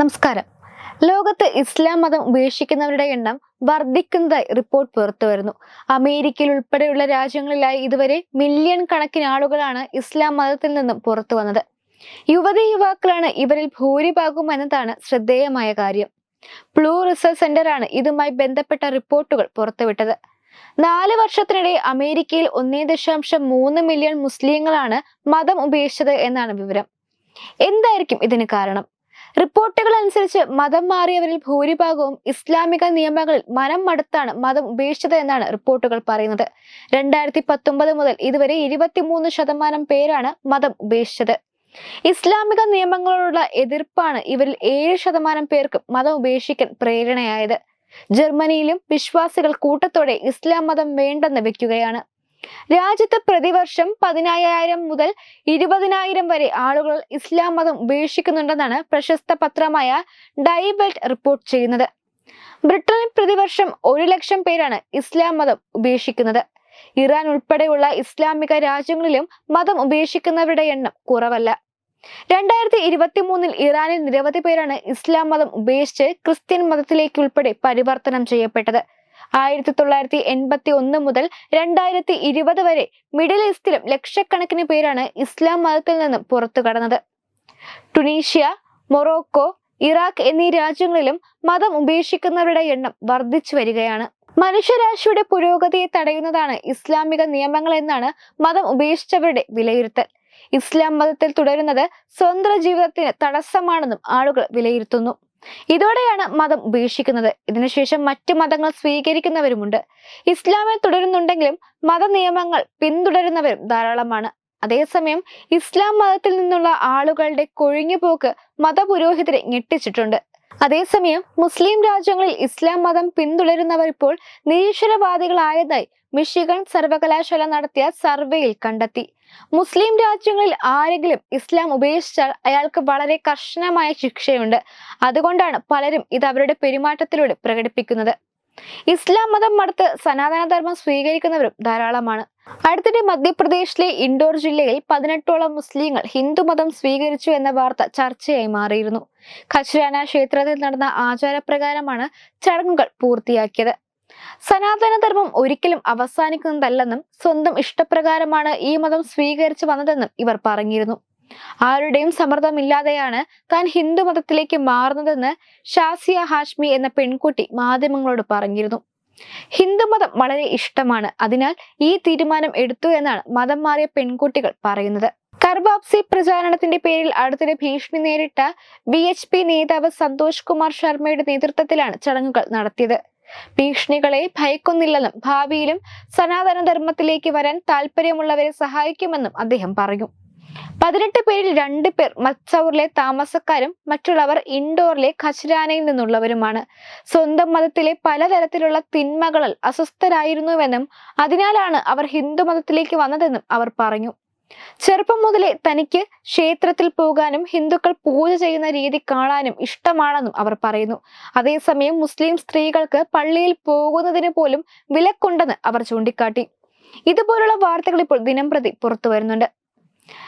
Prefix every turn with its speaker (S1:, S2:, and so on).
S1: നമസ്കാരം. ലോകത്ത് ഇസ്ലാം മതം ഉപേക്ഷിക്കുന്നവരുടെ എണ്ണം വർദ്ധിക്കുന്നതായി റിപ്പോർട്ട് പുറത്തുവരുന്നു അമേരിക്കയിൽ ഉൾപ്പെടെയുള്ള രാജ്യങ്ങളിലായി ഇതുവരെ മില്യൺ കണക്കിന് ആളുകളാണ് ഇസ്ലാം മതത്തിൽ നിന്നും പുറത്തു വന്നത്. യുവതി യുവാക്കളാണ് ഇവരിൽ ഭൂരിഭാഗവും എന്നതാണ് ശ്രദ്ധേയമായ കാര്യം. പ്ലൂ റിസർച്ച് സെന്ററാണ് ഇതുമായി ബന്ധപ്പെട്ട റിപ്പോർട്ടുകൾ പുറത്തുവിട്ടത്. നാല് വർഷത്തിനിടെ അമേരിക്കയിൽ ഒന്നേ ദശാംശം മൂന്ന് മില്യൺ മുസ്ലിങ്ങളാണ് മതം ഉപേക്ഷിച്ചത് എന്നാണ് വിവരം. എന്തായിരിക്കും ഇതിന് കാരണം? റിപ്പോർട്ടുകൾ അനുസരിച്ച് മതം മാറിയവരിൽ ഭൂരിഭാഗവും ഇസ്ലാമിക നിയമങ്ങളിൽ മനം മടുത്താണ് മതം ഉപേക്ഷിച്ചത് എന്നാണ് റിപ്പോർട്ടുകൾ പറയുന്നത്. രണ്ടായിരത്തി പത്തൊമ്പത് മുതൽ ഇതുവരെ ഇരുപത്തിമൂന്ന് ശതമാനം പേരാണ് മതം ഉപേക്ഷിച്ചത്. ഇസ്ലാമിക നിയമങ്ങളോടുള്ള എതിർപ്പാണ് ഇവരിൽ ഏഴ് ശതമാനം പേർക്ക് മതം ഉപേക്ഷിക്കാൻ പ്രേരണയായത്. ജർമ്മനിയിലും വിശ്വാസികൾ കൂട്ടത്തോടെ ഇസ്ലാം മതം വേണ്ടെന്ന് വെക്കുകയാണ്. രാജ്യത്ത് പ്രതിവർഷം പതിനായിരം മുതൽ ഇരുപതിനായിരം വരെ ആളുകൾ ഇസ്ലാം മതം ഉപേക്ഷിക്കുന്നുണ്ടെന്നാണ് പ്രശസ്ത പത്രമായ ഡൈബെൽറ്റ് റിപ്പോർട്ട് ചെയ്യുന്നത്. ബ്രിട്ടനിൽ പ്രതിവർഷം ഒരു ലക്ഷം പേരാണ് ഇസ്ലാം മതം ഉപേക്ഷിക്കുന്നത്. ഇറാൻ ഉൾപ്പെടെയുള്ള ഇസ്ലാമിക രാജ്യങ്ങളിലും മതം ഉപേക്ഷിക്കുന്നവരുടെ എണ്ണം കുറവല്ല. രണ്ടായിരത്തി ഇരുപത്തി മൂന്നിൽ ഇറാനിൽ നിരവധി പേരാണ് ഇസ്ലാം മതം ഉപേക്ഷിച്ച് ക്രിസ്ത്യൻ മതത്തിലേക്ക് ഉൾപ്പെടെ പരിവർത്തനം ചെയ്യപ്പെട്ടത്. ആയിരത്തി തൊള്ളായിരത്തി എൺപത്തി ഒന്ന് മുതൽ രണ്ടായിരത്തി ഇരുപത് വരെ മിഡിൽ ഈസ്റ്റിലും ലക്ഷക്കണക്കിന് പേരാണ് ഇസ്ലാം മതത്തിൽ നിന്നും പുറത്തു കടന്നത്. ടുണീഷ്യ മൊറോക്കോ ഇറാഖ് എന്നീ രാജ്യങ്ങളിലും മതം ഉപേക്ഷിക്കുന്നവരുടെ എണ്ണം വർദ്ധിച്ചു വരികയാണ്. മനുഷ്യരാശിയുടെ പുരോഗതിയെ തടയുന്നതാണ് ഇസ്ലാമിക നിയമങ്ങൾ എന്നാണ് മതം ഉപേക്ഷിച്ചവരുടെ വിലയിരുത്തൽ. ഇസ്ലാം മതത്തിൽ തുടരുന്നത് സ്വന്തം ജീവിതത്തിന് തടസ്സമാണെന്നും ആളുകൾ വിലയിരുത്തുന്നു. ഇതോടെയാണ് മതം ഉപേക്ഷിക്കുന്നത് ഇതിനുശേഷം മറ്റു മതങ്ങൾ സ്വീകരിക്കുന്നവരുമുണ്ട്. ഇസ്ലാമിൽ തുടരുന്നുണ്ടെങ്കിലും മത നിയമങ്ങൾ പിന്തുടരുന്നവരും ധാരാളമാണ്. അതേസമയം ഇസ്ലാം മതത്തിൽ നിന്നുള്ള ആളുകളുടെ കൊഴിഞ്ഞുപോക്ക് മതപുരോഹിതരെ ഞെട്ടിച്ചിട്ടുണ്ട്. അതേസമയം മുസ്ലിം രാജ്യങ്ങളിൽ ഇസ്ലാം മതം പിന്തുടരുന്നവർ ഇപ്പോൾ നിരീശ്വരവാദികളായതായി മിഷിഗൺ സർവകലാശാല നടത്തിയ സർവേയിൽ കണ്ടെത്തി. മുസ്ലിം രാജ്യങ്ങളിൽ ആരെങ്കിലും ഇസ്ലാം ഉപേക്ഷിച്ചാൽ അയാൾക്ക് വളരെ കർശനമായ ശിക്ഷയുണ്ട്. അതുകൊണ്ടാണ് പലരും ഇത് അവരുടെ പെരുമാറ്റത്തിലൂടെ പ്രകടിപ്പിക്കുന്നത്. ഇസ്ലാം മതം മടുത്ത് സനാതനധർമ്മം സ്വീകരിക്കുന്നവരും ധാരാളമാണ്. അടുത്തിടെ മധ്യപ്രദേശിലെ ഇൻഡോർ ജില്ലയിൽ പതിനെട്ടോളം മുസ്ലിങ്ങൾ ഹിന്ദുമതം സ്വീകരിച്ചു എന്ന വാർത്ത ചർച്ചയായി മാറിയിരുന്നു. ഖച്രാന ക്ഷേത്രത്തിൽ നടന്ന ആചാരപ്രകാരമാണ് ചടങ്ങുകൾ പൂർത്തിയാക്കിയത്. സനാതനധർമ്മം ഒരിക്കലും അവസാനിക്കുന്നതല്ലെന്നും സ്വന്തം ഇഷ്ടപ്രകാരമാണ് ഈ മതം സ്വീകരിച്ചു വന്നതെന്നും ഇവർ പറഞ്ഞിരുന്നു. ആരുടെയും സമ്മർദ്ദമില്ലാതെയാണ് താൻ ഹിന്ദു മതത്തിലേക്ക് മാറുന്നതെന്ന് ഷാസിയ ഹാഷ്മി എന്ന പെൺകുട്ടി മാധ്യമങ്ങളോട് പറഞ്ഞിരുന്നു. ഹിന്ദുമതം വളരെ ഇഷ്ടമാണ്. അതിനാൽ ഈ തീരുമാനം എടുത്തു എന്നാണ് മതം മാറിയ പെൺകുട്ടികൾ പറയുന്നത്. കർബാബ്സി പ്രചാരണത്തിന്റെ പേരിൽ അടുത്തിടെ ഭീഷണി നേരിട്ട ബി എച്ച് പി നേതാവ് സന്തോഷ് കുമാർ ശർമ്മയുടെ നേതൃത്വത്തിലാണ് ചടങ്ങുകൾ നടത്തിയത്. ഭീഷണികളെ ഭയക്കുന്നില്ലെന്നും ഭാവിയിലും സനാതന ധർമ്മത്തിലേക്ക് വരാൻ താല്പര്യമുള്ളവരെ സഹായിക്കുമെന്നും അദ്ദേഹം പറഞ്ഞു. പതിനെട്ട് പേരിൽ രണ്ട് പേർ മത്സൗറിലെ താമസക്കാരും മറ്റുള്ളവർ ഇൻഡോറിലെ ഖച്രാനയിൽ നിന്നുള്ളവരുമാണ്. സ്വന്തം മതത്തിലെ പലതരത്തിലുള്ള തിന്മകളിൽ അസ്വസ്ഥരായിരുന്നുവെന്നും അതിനാലാണ് അവർ ഹിന്ദു മതത്തിലേക്ക് വന്നതെന്നും അവർ പറഞ്ഞു. ചെറുപ്പം മുതലേ തനിക്ക് ക്ഷേത്രത്തിൽ പോകാനും ഹിന്ദുക്കൾ പൂജ ചെയ്യുന്ന രീതി കാണാനും ഇഷ്ടമാണെന്നും അവർ പറയുന്നു. അതേസമയം മുസ്ലിം സ്ത്രീകൾക്ക് പള്ളിയിൽ പോകുന്നതിന് പോലും വിലക്കുണ്ടെന്ന് അവർ ചൂണ്ടിക്കാട്ടി. ഇതുപോലുള്ള വാർത്തകൾ ഇപ്പോൾ ദിനംപ്രതി പുറത്തു വരുന്നുണ്ട്